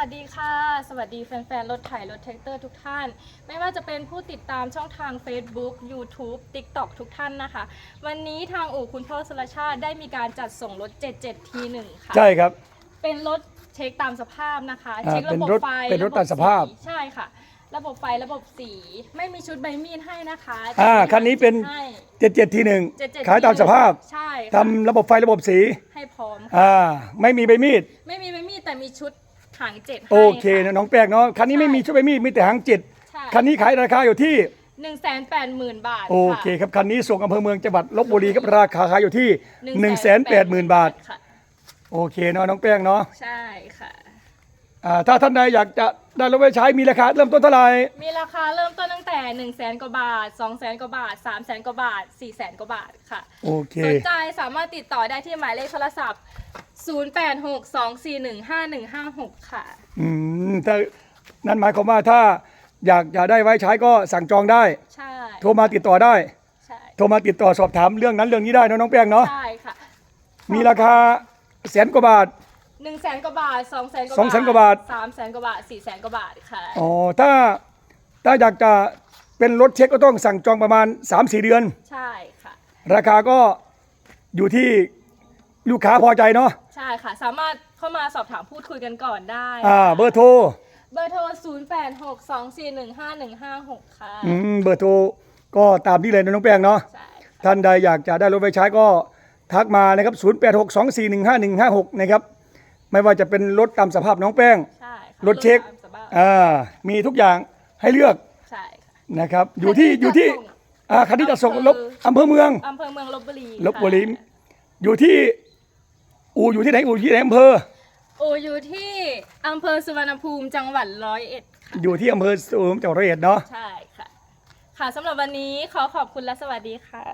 วัสดีค่ะ สวัสดีแฟนๆ รถไถรถแท็กเตอร์ทุกท่าน ไม่ว่าจะเป็นผู้ติดตามช่องทาง Facebook YouTube TikTok ทุกท่านนะคะ วันนี้ทางอู่คุณพ่อสุรชาติได้มีการจัดส่งรถ 77 T1 ค่ะ ใช่ครับ เป็นรถเช็คตามสภาพนะคะ อ่าเช็คระบบเป็นรถไฟเป็นรถะบบตามสภาพสีใช่ค่ะ ระบบไฟระบบสี ไม่มีชุดใบมีดให้นะคะอ่าคันนี้เป็น ให้77ทีหนึ่ง77ขายตามสภาพใช่ค่ะทำระบบไฟระบบสีให้พร้อมค่ะ อ่าไม่มีใบมีด ไม่มีใบมีดแต่มีชุด หางเจ็ดให้โอเคนะน้องแป้งเนาะคันนี้ไม่มีชุดใบมีดมีแต่หางจิตใช่คันนี้ขายราคาอยู่ที่หนึ่งแสนแปดหมื่นบาทโอเคครับคันนี้ส่งอำเภอเมืองจังหวัดลบบุรีครับราคาขายอยู่ที่1 8 0 0 0 0บาทค่ะโอเคเนาะน้องแป้งเนาะใช่ค่ะอ่าถ้าท่านใดอยากจะได้รถไว้ใช้มีราคาเริ่มต้นเท่าไหร่มีราคาเริ่มต้นตั้งแต่1นึ่งแสนกว่าบาท2องแสนกว่าบาท3ามแสนกว่าบาท4ี่แสนกว่าบาทค่ะโอเคสนใจสามารถติดต่อได้ที่หมายเลขโทรศัพท์ 0862415156ค่ะ อืมถ้านั่นหมายความว่าถ้าอยากจะได้ไว้ใช้ก็สั่งจองได้ ใช่ โทรมาติดต่อได้ ใช่ โทรมาติดต่อสอบถามเรื่องนั้นเรื่องนี้ได้เนอะน้องแป้งเนาะใช่ค่ะมีราคาแสนกว่าบาท1นึ่งแสนกว่าบาท2องแสนกว่าสองแสนกว่าบาท สามแสนกว่าบาท4ี่แสนกว่าบาทค่ะ อ๋อถ้าถ้าอยากจะเป็นรถเช็คก็ต้องสั่งจองประมาณ 3-4 เดือน ใช่ค่ะ ราคาก็อยู่ที่ ลูกค้าพอใจเนาะใช่ค่ะ สามารถเข้ามาสอบถามพูดคุยกันก่อนได้อ่าเบอร์โทรเบอร์โทร 0862415156 ค่ะ อืมเบอร์โทรก็ตามนี้เลยนะน้องแป้งเนาะใช่ท่านใดอยากจะได้รถไฟใช้ก็ทักมานะครับ 0862415156 นะครับ ไม่ว่าจะเป็นรถตามสภาพน้องแป้ง ใช่ค่ะรถเช็ค ตามสบายอ่ามีทุกอย่างให้เลือกใช่ค่ะ นะครับ อยู่ที่คันนี้อยู่ที่จะส่งอ่าคันที่จะส่งอำเภอลบอำเภอเมือง อำเภอเมืองลบบุรีลบบุรีค่ะอยู่ที่ อู่อยู่ที่ไหนอู่ที่ไหนอำเภอ โออยู่ที่อำเภอสุวรรณภูมิจังหวัดร้อยเอ็ดค่ะอยู่ที่อำเภอสูงจังหวัดร้อยเอ็ดเนาะ ใช่ค่ะ ค่ะสำหรับวันนี้ขอขอบคุณและสวัสดีค่ะ